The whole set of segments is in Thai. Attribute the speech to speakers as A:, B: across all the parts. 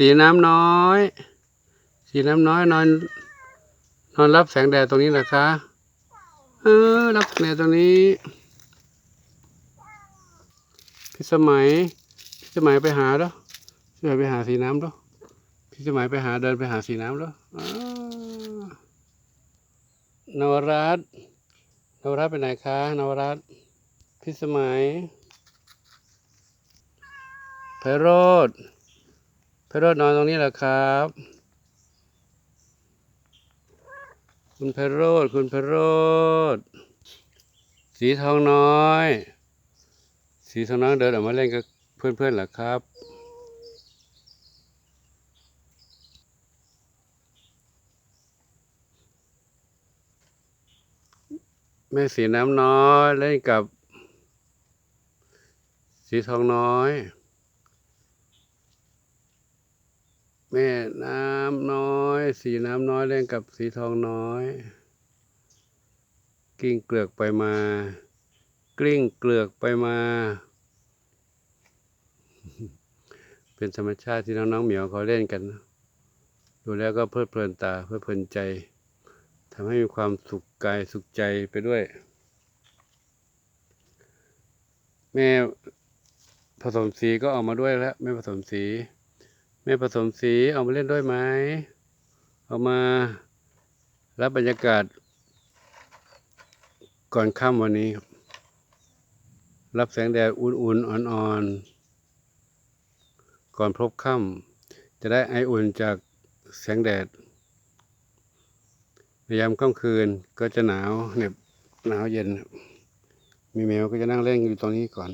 A: สีน้ำน้อย สีน้ำน้อยนอนนอนรับแสงแดดตรงนี้เหรอคะ เออ รับแสงแดดตรงนี้พี่สมัยพี่สมัยไปหาแล้วพี่สมัยไปหาสีน้ำแล้วพี่สมัยไปหาเดินไปหาสีน้ำแล้วอ้าวนวรัตนวรัตไปไหนคะนวรัตพี่สมัยไพโรธ ไพโรธนอนตรงนี้เหรอครับ คุณไพโรธคุณไพโรธสีทองน้อย สีทองน้อยเดินออกมาเล่นกับเพื่อนๆเหรอครับแม่สีน้ำน้อยเล่นกับ สีทองน้อย แม่น้ำน้อย สีน้ำน้อยเล่นกับสีทองน้อย กิ้งเกลือกไปมา กลิ้งเกลือกไปมา เป็นธรรมชาติที่น้องๆเหมียวเขาเล่นกันนะดูแล้วก็เพลิดเพลินตาเพลิดเพลินใจทำให้มีความสุขกายสุขใจไปด้วย แม่ผสมสีก็ออกมาด้วยแล้วแม่ผสมสี แม่ผสมสีเอามาเล่นด้วยไหมเอามารับบรรยากาศ ก่อนค่ำวันนี้ครับรับแสงแดดอุ่นๆอ่อนๆก่อนพบค่ำจะได้ไออุ่นจากแสงแดดในยามค่ำคืนก็จะหนาวเหน็บหนาวเย็น มีแมวก็จะนั่งเล่นอยู่ตรงนี้ก่อน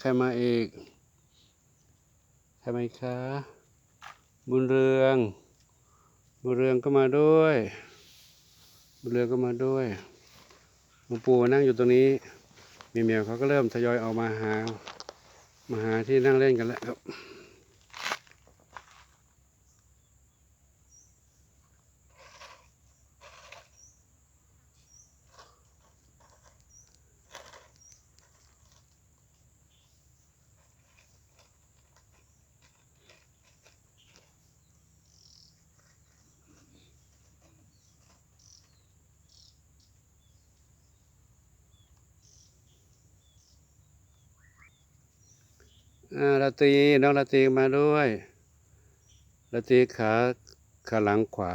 A: ใครมาอีก ใครมาอีกคะบุญเรือง บุญเรืองก็มาด้วย บุญเรืองก็มาด้วยหลวงปู่นั่งอยู่ตรงนี้ มีเมียเขาก็เริ่มทยอยออกมาหา มาหาที่นั่งเล่นกันแล้วครับ อ่าราตีน้องราตีมาด้วยราตีขาขาหลังขวา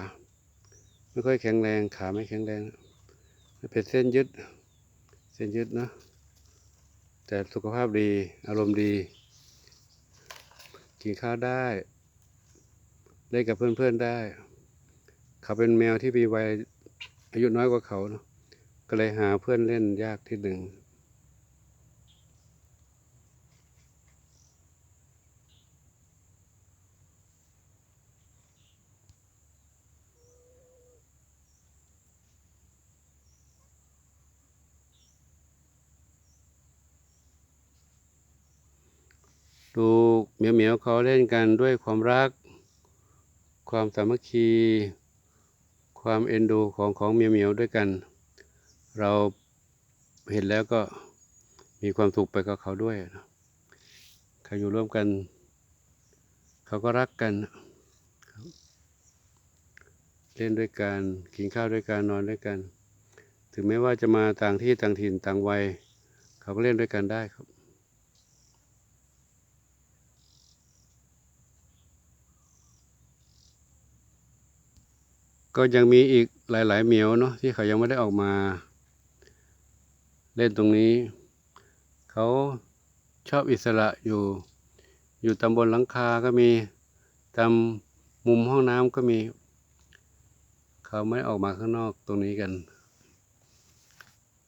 A: ไม่ค่อยแข็งแรงขาไม่แข็งแรงเป็นเส้นยึด เส้นยึดเนะแต่สุขภาพดีอารมณ์ดี กินข้าวได้เล่นกับเพื่อนๆได้ เขาเป็นแมวที่มีวัยอายุน้อยกว่าเขาเนอะก็เลยหาเพื่อนเล่นยากที่หนึ่ง ดูเหมียวเหมียวเขาเล่นกันด้วยความรัก ความสามัคคี ความเอ็นดูของของเหมียวเหมียวด้วยกัน เราเห็นแล้วก็มีความสุขไปกับเขาด้วยเขาอยู่ร่วมกัน เขาก็รักกัน เล่นด้วยกันกินข้าวด้วยกันนอนด้วยกัน ถึงแม้ว่าจะมาต่างที่ต่างถิ่นต่างวัย เขาก็เล่นด้วยกันได้ครับ ก็ยังมีอีกหลายๆเหมียวเนาะที่เขายังไม่ได้ออกมา เล่นตรงนี้ เขาชอบอิสระอยู่ อยู่ตำบนหลังคาก็มีตามมุมห้องน้ำก็มี เขาไม่ออกมาข้างนอกตรงนี้กัน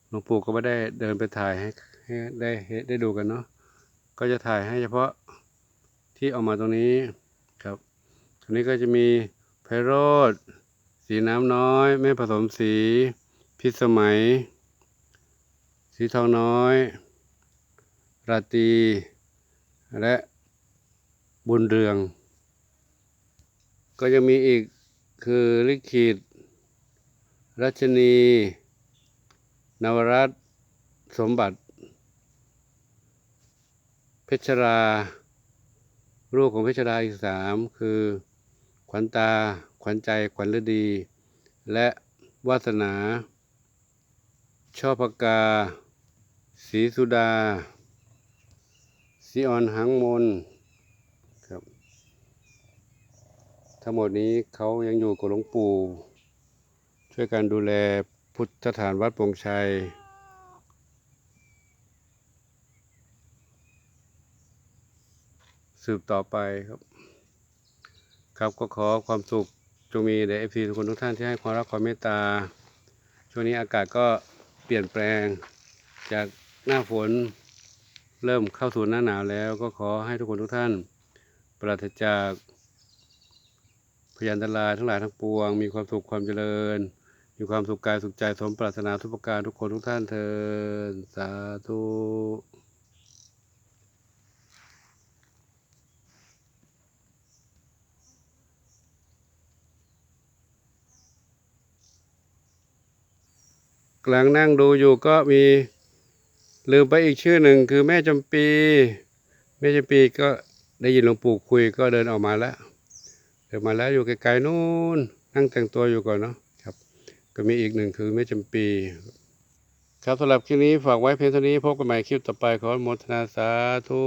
A: หลวงปู่ก็ไม่ได้เดินไปถ่ายให้ให้ได้ได้ดูกันเนาะก็จะถ่ายให้เฉพาะที่ออกมาตรงนี้ครับตรงนี้ก็จะมีไพโรธ สีน้ำน้อย แม่ผสมสี พิสมัย สีทองน้อย ราตรี และบุญเรือง ก็ยังมีอีกคือลิขิตรัชนี นวรัตสมบัติ เพชรา ลูกของเพชราอีกสามคือ ขวัญตา ขวัญใจ ขวัญฤดี และวาสนา ชอบพกาศรีสุดาสีออนหังมนครับ ทั้งหมดนี้เขายังอยู่กับหลวงปู่ ช่วยกันดูแลพุทธฐานวัดปงชัย สืบต่อไปครับ ครับก็ขอความสุขจงมีแด่เอฟซีทุกคนทุกท่านที่ให้ความรักความเมตตา ช่วงนี้อากาศก็เปลี่ยนแปลง จากหน้าฝนเริ่มเข้าสู่หน้าหนาวแล้ว ก็ขอให้ทุกคนทุกท่าน ปราศจากพยันตรายทั้งหลายทั้งปวง มีความสุขความเจริญ มีความสุขกายสุขใจสมปรารถนาทุกประการทุกคนทุกท่านเทินสาธุ กำลังนั่งดูอยู่ก็มีลืมไปอีกชื่อหนึ่งคือแม่จำปี แม่จำปีก็ได้ยินหลวงปู่คุยก็เดินออกมาแล้วเดินมาแล้วอยู่ไกลๆนู่นนั่งแต่งตัวอยู่ก่อนเนาะครับ ก็มีอีกหนึ่งคือแม่จำปี ครับสำหรับคลิปนี้ฝากไว้เพียงเท่านี้พบกันใหม่คลิปต่อไปขอโมทนาสาธุ